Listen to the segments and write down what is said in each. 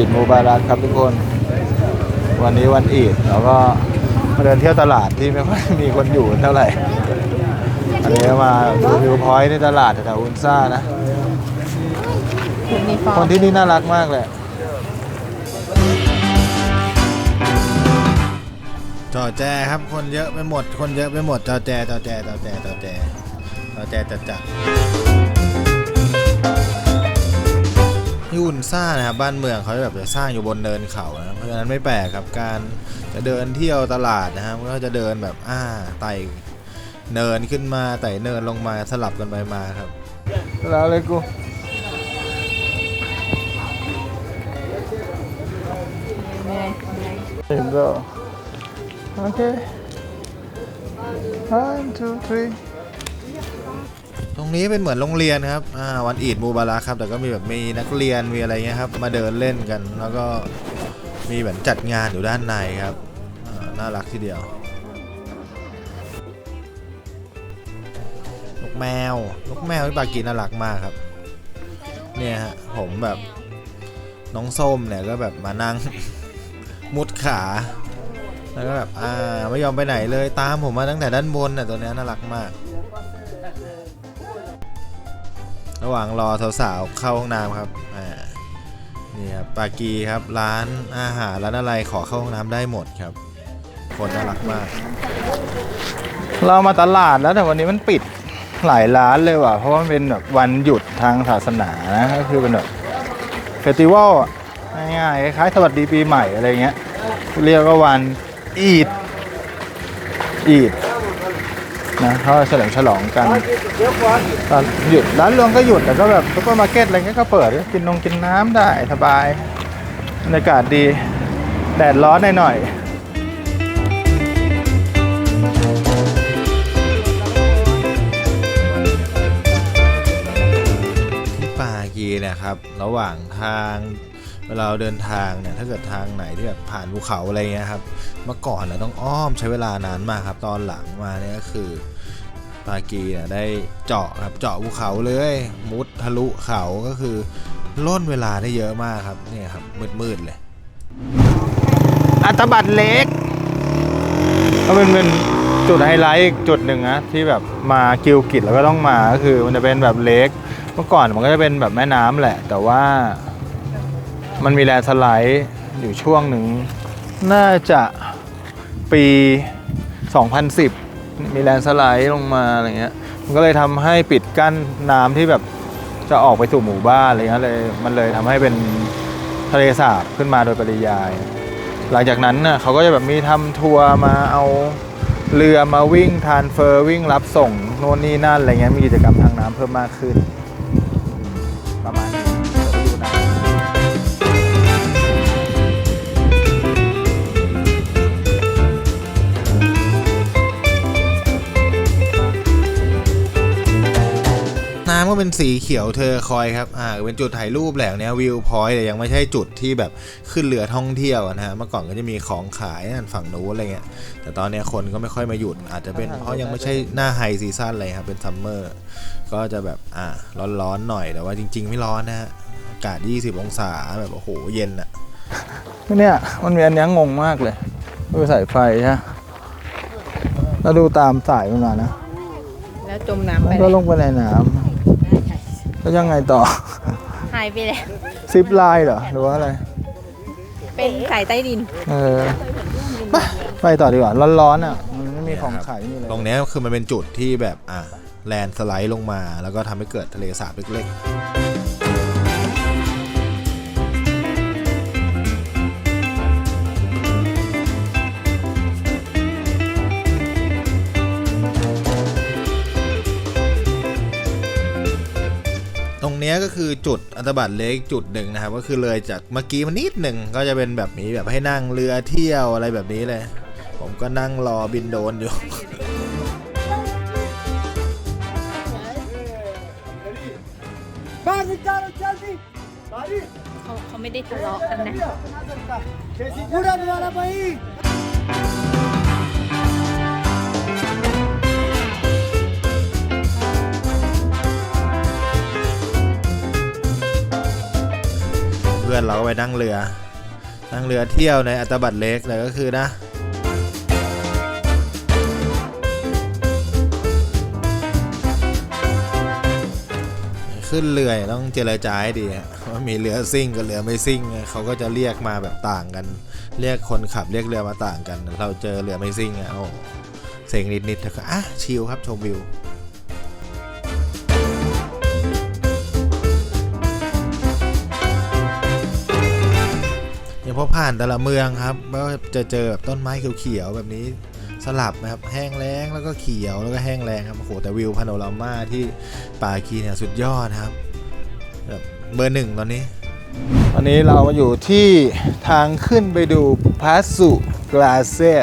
อีดมูบารักครับทุกคน วันนี้วันอีดเราก็มาเดินเที่ยวตลาดที่ไม่ค่อยมีคนอยู่เท่าไหร่ อันนี้มาดูวิวพอยต์ในตลาดแถวๆอุนซ่านะยูนิฟอคร์นมที่นี่น่ารักมากเลยจอแจครับคนเยอะไปหมด คนเยอะไปหมดจอแจจอแจจอแจจอแจจอแจจัดจัด ที่อุนซ่านะครับบ้านเมืองเขาแบบจะสร้างอยู่บนเนินเขานะเพราะฉะนั้นไม่แปลกครับการจะเดินเที่ยวตลาดนะครับก็จะเดินแบบอ่าไต่เนินขึ้นมาไต่เนินลงมาสลับกันไปมาครับแล้วเลยกูเห็นแล้วโอเค one two three รงนี้เป็นเหมือนโรงเรียนครับวันอีดมูบาระครับ แต่ก็มีแบบมีนักเรียนมีอะไรเงี้ยครับ มาเดินเล่นกัน แล้วก็มีแบบจัดงานอยู่ด้านในครับน่ารักทีเดียวนกแมวนกแมวที่ปากีน่ารักมากครับ เนี่ยฮะผมแบบน้องส้มเนี่ยก็แบบมานั่งมุดขาแล้วก็แบบอ่าไม่ยอมไปไหนเลยตามผมมาตั้งแต่ด้านบนน่ะตัวเนี้ยน่ารักมาก ระหว่างรอสาวๆเข้าห้องน้ำครับอ่านี่ครับปากีครับร้านอาหารร้านอะไรขอเข้าห้องน้ำได้หมดครับ คนน่ารักมาก เรามาตลาดแล้วแต่วันนี้มันปิดหลายร้านเลยว่ะ เพราะว่ามันเป็นแบบวันหยุดทางศาสนานะก็คือเป็นแบบเฟสติวัลง่ายๆคล้ายๆสวัสดีปีใหม่อะไรเงี้ย เรียกว่าวันอีดอีด นะเขาเฉลิมฉลองกันตอนหยุดร้านรวงก็หยุดแต่ก็แบบซุปเปอร์มาร์เก็ตอะไรเงี้ยก็เปิดกินนงกินน้ำได้สบายบรรยากาศดีแดดร้อนหน่อยๆที่ปากีนะครับ ระหว่างทาง เวลาเราเดินทางเนี่ยถ้าเกิดทางไหนที่แบบผ่านภูเขาอะไรเงี้ยครับเมื่อก่อนเราต้องอ้อมใช้เวลานานมากครับ ตอนหลังมาเนี่ยก็คือปากีเนี่ยได้เจาะครับเจาะภูเขาเลย มุดทะลุเขาก็คือล่นเวลาได้เยอะมากครับเนี่ยครับมืดๆเลย อัตบัตเล็กก็เป็นเป็นจุดไฮไลท์อีกจุดหนึ่งนะที่แบบมากิลกิจแล้วก็ต้องมาก็คือมันจะเป็นแบบเล็กเมื่อก่อนมันก็จะเป็นแบบแม่น้ำแหละ แต่ว่า มันมีแลนด์สไลด์อยู่ช่วงหนึ่ง น่าจะปี 2010 มีแลนด์สไลด์ลงมาอะไรเงี้ย มันก็เลยทำให้ปิดกั้นน้ำที่แบบจะออกไปสู่หมู่บ้านอะไรเงี้ยเลย มันเลยทำให้เป็นทะเลสาบขึ้นมาโดยปริยาย หลังจากนั้นน่ะเขาก็จะแบบมีทำทัวร์มาเอาเรือมาวิ่งทานเฟอร์วิ่งรับส่งโน่นนี่นั่นอะไรเงี้ยมีกิจกรรมทางน้ำเพิ่มมากขึ้น ประมาณ เป็นสีเขียวเธอคอยครับ อ่า เป็นจุดถ่ายรูปแหล่งเนี้ยวิวพอยต์แต่ยังไม่ใช่จุดที่แบบขึ้นเรือท่องเที่ยวนะฮะ เมื่อก่อนก็จะมีของขายนั่นฝั่งนู้นอะไรเงี้ย แต่ตอนเนี้ยคนก็ไม่ค่อยมาหยุด อาจจะเป็นเพราะยังไม่ใช่หน้าไฮซีซั่นเลยครับ เป็นซัมเมอร์ ก็จะแบบ อ่า ร้อนๆหน่อย แต่ว่าจริง ๆ ไม่ร้อนนะฮะ อากาศ 20 องศา แบบโอ้โห เย็นอะเนี่ย มันมีอันเนี้ยงงมากเลยดูสายไฟใช่แล้วดูตามสายมันมานะ แล้วจมน้ำไปมันเลก็ยลงไปในน้ำ แล้วยังไงต่อ หายไปแล้วซิปไลน์เหรอ หรือว่าอะไร เป็นสายใต้ดิน เออไปไปต่อดีกว่า ร้อนๆอะ มันไม่มีของขายไม่มีอะไร ตรงนี้คือมันเป็นจุดที่แบบอะแลนสไลด์ลงมา แล้วก็ทำให้เกิดทะเลสาบเล็กๆ นี้ก็คือจุดอัตบัตเล็กจุดหนึ่งนะครับ ก็คือเลยจากเมื่อกี้มันนิดหนึ่งก็จะเป็นแบบนี้แบบให้นั่งเรือเที่ยวอะไรแบบนี้เลย ผมก็นั่งรอบินโดนอยู่ เขาเขาไม่ได้ทะเลาะกันนะเพื่อ อนเราก็ไปนั่งเรือ นั่งเรือเที่ยวในอัตบัตเล็กเลยก็คือนะขึ้นเรือต้องเจรจาให้ดีว่ามีเรือซิ่งกับเรือไม่ซิ่งเขาก็จะเรียกมาแบบต่างกัน เรียกคนขับเรียกเรือมาต่างกัน เราเจอเรือไม่ซิ่งอะโอ้เซ็งนิดๆแต่ก็อะชิลครับชมวิว อย่างพอผ่านแต่ละเมืองครับก็จะเจอแบบต้นไม้เขียวๆแบบนี้สลับนะครับแห้งแล้งแล้วก็เขียวแล้วก็แห้งแล้งครับโอ้โหแต่วิวพาโนรามาที่ป่ากีเนี่ยสุดยอดครับแบบเบอร์หนึ่งตอนนี้ตอนนี้เรามาอยู่ที่ทางขึ้นไปดูพาสุกลาเซีย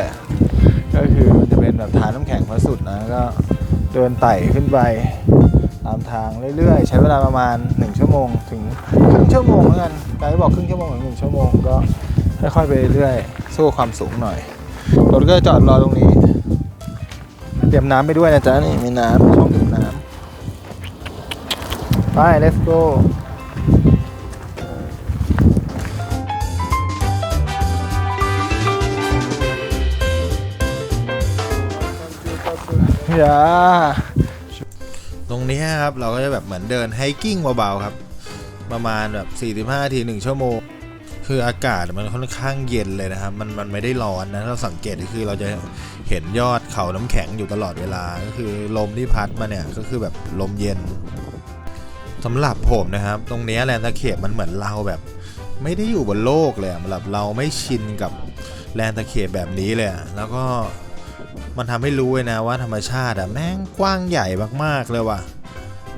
ก็คือมันจะเป็นแบบฐานน้ำแข็งพระสุดนะก็เดินไต่ขึ้นไปตามทางเรื่อยๆ ใช้เวลาประมาณ 1 ชั่วโมงถึง ชั่วโมงแล้วกันไกด์บอกครึ่งชั่วโมงถึงหนึ่งชั่วโมงก็ค่อยๆไปเรื่อยสู้ความสูงหน่อยรถก็จอดรอตรงนี้ เตรียมน้ำไปด้วยนะจ๊ะนี่มีน้ำช่องดื่มน้ำไป let's go อย่าตรงนี้ครับเราก็จะแบบเหมือนเดินไฮกิ้งเบาๆครับ ประมาณแบบ45นาที1ชั่วโมง คืออากาศมันค่อนข้างเย็นเลยนะครับ มันมันไม่ได้ร้อนนะถ้าเราสังเกตก็คือเราจะเห็นยอดเขาน้ำแข็งอยู่ตลอดเวลา ก็คือลมที่พัดมาเนี่ยก็คือแบบลมเย็นสำหรับผมนะครับ ตรงนี้แลนด์สเคปมันเหมือนเราแบบไม่ได้อยู่บนโลกเลยสำหรับเราไม่ชินกับแลนด์สเคปแบบนี้เลยแล้วก็มันทำให้รู้เลยนะว่าธรรมชาติอะแม่งกว้างใหญ่มากๆเลยว่ะ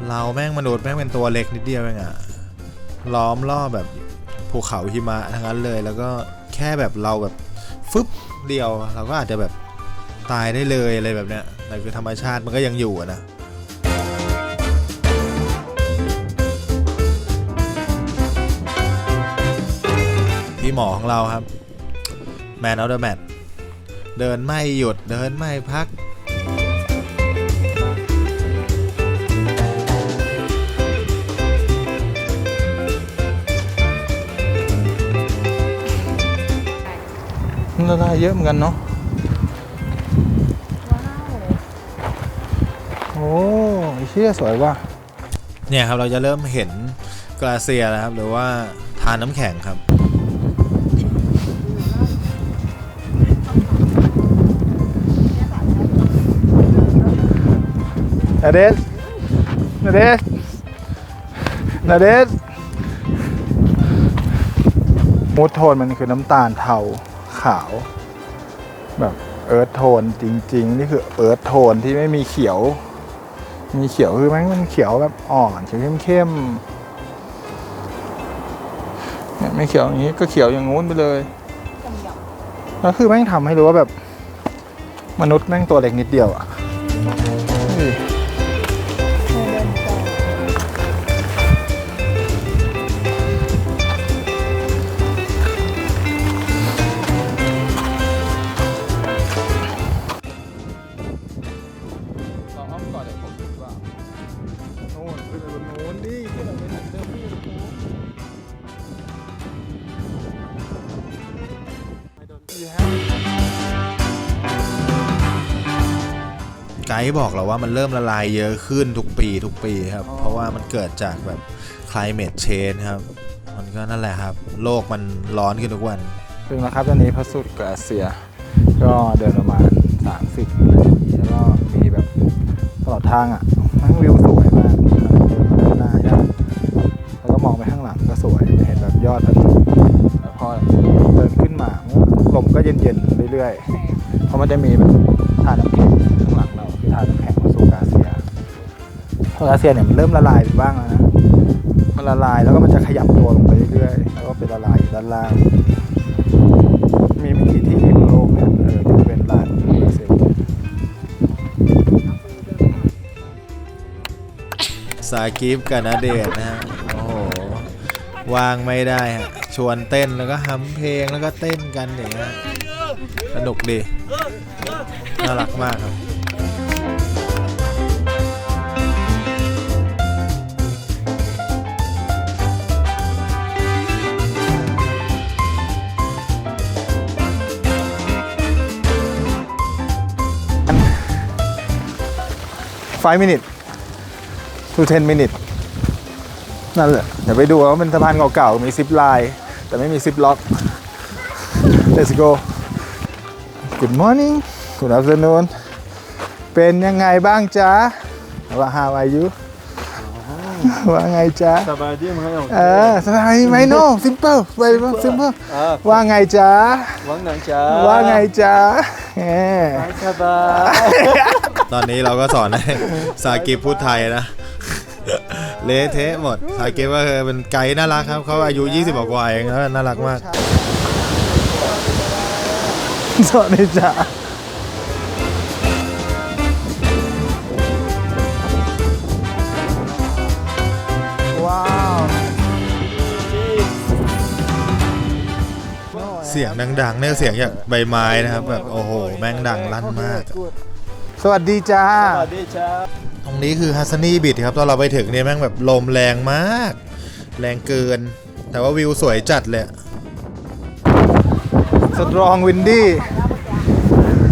เราแม่งมนุษย์แม่งเป็นตัวเล็กนิดเดียวเองอะ ล้อมรอบแบบภูเขาหิมะทั้งนั้นเลย แล้วก็แค่แบบเราแบบฟึบเดียวเราก็อาจจะแบบตายได้เลยอะไรแบบเนี้ยแต่คือธรรมชาติมันก็ยังอยู่อะนะพี่หมอของเราครับแมน o อ t เดอร์แมทเดินไม่หยุดเดินไม่พัก นละลาเยอะเหมือนกันเนาะโอ้ยเชี่ยสวยว่ะเนี่ยครับเราจะเริ่มเห็นกลาเซียแล้วครับ หรือว่าทานน้ำแข็งครับนาเดสนาเดสนาเดสมูดโทนมันคือน้ำตาลเทา ขาว แบบเอิร์ธโทนจริง ๆ นี่คือเอิร์ธโทนที่ไม่มีเขียว มีเขียวคือแม่งมันเขียวแบบอ่อนเขียวเข้มๆเนี่ยไม่เขียวอย่างนี้ก็เขียวอย่างงู้นไปเลยแล้วคือแม่งทำให้รู้ว่าแบบมนุษย์แม่งตัวเล็กนิดเดียวอะ เราอ้อมก่อนเดี๋ยวผมคิดว่าโน่นขึ้นไปบนโน้นดิที่เราไม่ทันเจอพี่ไกด์บอกเราว่ามันเริ่มละลายเยอะขึ้นทุกปีทุกปีครับ เพราะว่ามันเกิดจากแบบ climate change ครับ มันก็นั่นแหละครับ โลกมันร้อนขึ้นทุกวัน ถึงแล้วครับตอนนี้พระสุดกราเซีย ก็เดินประมาณ 30นาทีางอะมันวิวสวยมากเดินมาด้านหน้าใช่ไหมแล้วก็มองไปข้างหลังก็สวยเห็นแบบยอดพระอาทิตย์แล้วพอเดินขึ้นมาลมก็เย็นๆเรื่อยๆเพราะมันจะมีแบบทานน้ำแข็งข้างหลังเราคือทานน้ำแข็งมาสู่กราเซียเพราะกราเซียเนี่ยมันเริ่มละลายไปบ้างแล้วนะมันละลายแล้วก็มันจะขยับตัวลงไปเรื่อยๆแล้วก็เป็นละลายอยู่ด้านล่างมีไม่กี่ที่ สากิฟกับนาเดชนะฮะโอ้โหวางไม่ได้ฮะชวนเต้นแล้วก็ฮัมเพลงแล้วก็เต้นกันอย่างเงี้ยสนุกดีน่ารักมากครับ5 minutes to 10 minutes นั่นแหละ เดี๋ยวไปดูว่าเป็นสะพานเก่าๆ มีซิปไลน์แต่ไม่มีซิปล็อก let's go good morning good afternoon เป็นยังไงบ้างจ๊ะว่า how are you ว่าไงจ๊ะสบายดีไหมครับเออสบายดีไหมโน่ simple ไป simple อ่าว่าไงจ๊ะวังหนังจ้าว่าไงจ๊ะแหมสบายตอนนี้เราก็สอนให้สากิปพูดไทยนะ เละเทะหมดสากิปก็คือเป็นไกด์น่ารักครับเขาอายุ 20กว่าๆเองแล้วน่ารักมากสวัสดีจ้ะว้าว เสียงดังๆเนี่ยเสียงจากใบไม้นะครับแบบโอ้โห แม่งดังลั่นมาก สวัสดีจ้า สวัสดีจ้า ตรงนี้คือฮัสซันนี่บิดครับตอนเราไปถึงเนี่ยแม่งแบบลมแรงมาก แรงเกิน แต่ว่าวิวสวยจัดเลยสตรองวินดี้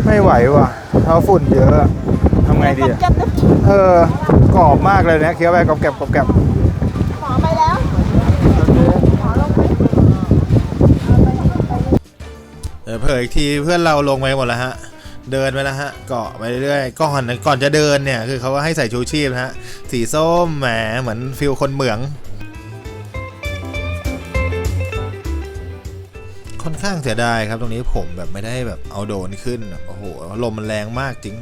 ไม่ไหวว่ะเท้าฝุ่นเยอะอะทำไงดีอะเออกรอบมากเลยเนี่ยเคี้ยวไปกรอบแกรบกรอบแกรบเดี๋ยวเผยอีกทีเพื่อนเราลงไปหมดแล้วฮะ เดินไปแล้วฮะเกาะไปเรื่อยๆก่อนก่อนจะเดินเนี่ยคือเขาก็ให้ใส่ชูชีพนะฮะสีส้มแหมเหมือนฟิลคนเหมืองค่อนข้างเสียดายครับตรงนี้ผมแบบไม่ได้แบบเอาโดนขึ้นโอ้โหลมมันแรงมากจริง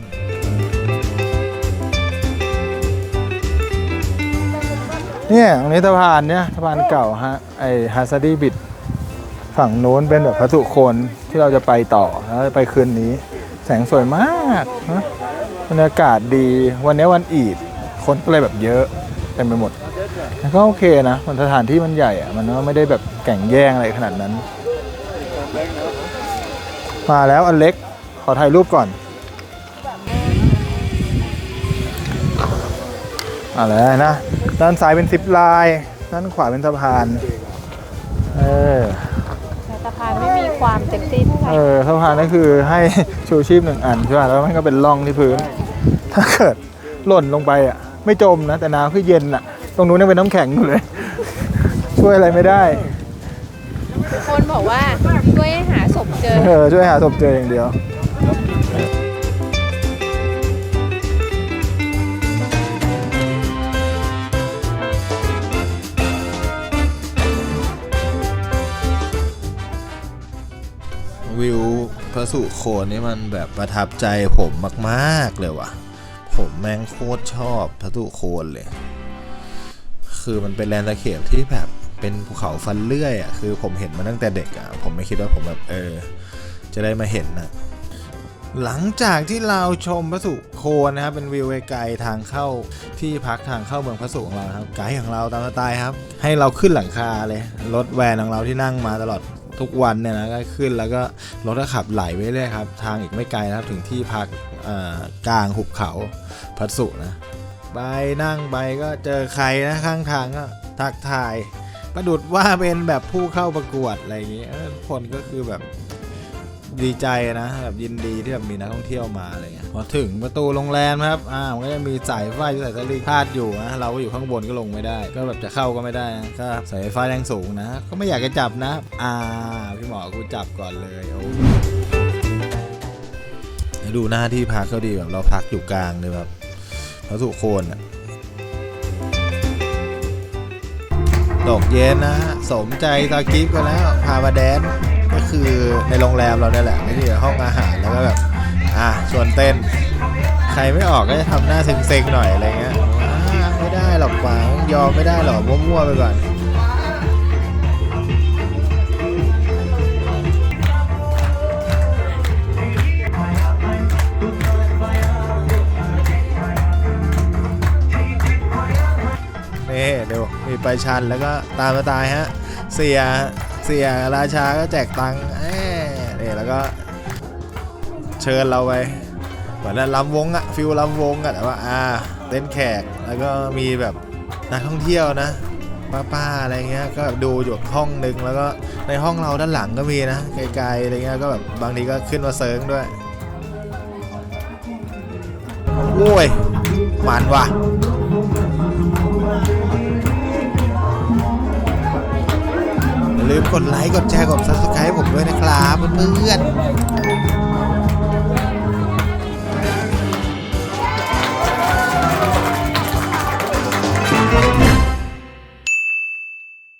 เนี่ยตรงนี้สะพานเนี่ยสะพานเก่าฮะไอฮาซาดีบิดฝั่งโน้นเป็นแบบพระสุคนที่เราจะไปต่อแล้วไปคืนนี้ แสงสวยมากนะบรรยากาศดีวันนี้วันอีดคนก็เลยแบบเยอะเต็มไปหมดแต่ก็โอเคนะมันสถานที่มันใหญ่อะมันก็ไม่ได้แบบแข่งแย่งอะไรขนาดนั้น มาแล้วอันเล็กขอถ่ายรูปก่อนอะไรนะ ด้านซ้ายเป็นซิปไลน์ด้านขวาเป็นสะพาน เออแต่สะานไม่มีความเซ็กซี่เท่าไหร่เออสะพานนั่นคือให้ชูชีพหนึ่งอันใช่ป่ะแล้วมันก็เป็นร่องที่พื้น ถ้าเกิดหล่นลงไปอะ ไม่จมนะแต่น้ำคือเย็นอะ ตรงนู้นยังเป็นน้ำแข็งอยู่เลย ช่วยอะไรไม่ได้คนบอกว่าช่วยหาศพเจอเออช่วยหาศพเจออย่างเดียว วิวพระสุโคนนี่มันแบบประทับใจผมมากๆเลยว่ะ ผมแม่งโคตรชอบพระสุโคนเลย คือมันเป็นแลนด์สเคปที่แบบเป็นภูเขาฟันเลื่อยอะคือผมเห็นมาตั้งแต่เด็กอะผมไม่คิดว่าผมแบบเออ จะได้มาเห็นนะหลังจากที่เราชมพระสุโคนนะครับเป็นวิวไกลๆทางเข้าที่พักทางเข้าเมืองพระสุของเราครับไกด์ของเราตามสไตล์ครับ ให้เราขึ้นหลังคาเลยรถแวนของเราที่นั่งมาตลอด ทุกวันเนี่ยนะก็ขึ้นแล้วก็รถก็ขับไหลไปเรื่อยครับ ทางอีกไม่ไกลนะครับถึงที่พักกลางหุบเขาพัสุนะไปนั่งไปก็เจอใครนะข้างทางก็ทักทายประดุดว่าเป็นแบบผู้เข้าประกวดอะไรอย่างงี้เออคนก็คือแบบ ดีใจนะแบบยินดีที่แบบมีนักท่องเที่ยวมาอะไรเงี้ยพอถึงประตูโรงแรมนะครับอ่ามันก็จะมีสายไฟสายสลิงพาดอยู่นะเราก็อยู่ข้างบนก็ลงไม่ได้ ก็แบบจะเข้าก็ไม่ได้นะก็สายไฟแรงสูงนะ ก็ไม่อยากจะจับนะ อ่าพี่หมอกูจับก่อนเลยโอ้ดูหน้าที่พักก็ดีแบบเราพักอยู่กลางเลยแบบพระสุโคนอะตกเย็นนะฮะสมใจตากิฟกันแล้ว พามาแดน ก็คือในโรงแรมเราเนี่ยแหละไม่ใช่ห้องอาหารแล้วก็แบบอะชวนเต้น ใครไม่ออกก็จะทำหน้าเซ็งๆหน่อยอะไรเงี้ยไม่ได้หรอกปังยอมไม่ได้หรอกมั่วๆไปก่อนนี่เดี๋ยวมีไปชันแล้วก็ตามมาตายฮะ เสีย เสียราชาก็แจกตังค์เอ้นี่แล้วก็เชิญเราไปเหมือนลำวงอะฟิลลำวงอะแต่ว่าอ่าเต้นแขกแล้วก็มีแบบนักท่องเที่ยวนะป้าๆอะไรเงี้ยก็ดูอยู่ห้องหนึ่งแล้วก็ในห้องเราด้านหลังก็มีนะไกลๆอะไรเงี้ยก็แบบบางทีก็ขึ้นมาเซิร์งด้วยโว้ยหมันว่ะ ลืมกดไลค์ กดแชร์ กด subscribe ผมด้วยนะครับเพื่อนๆ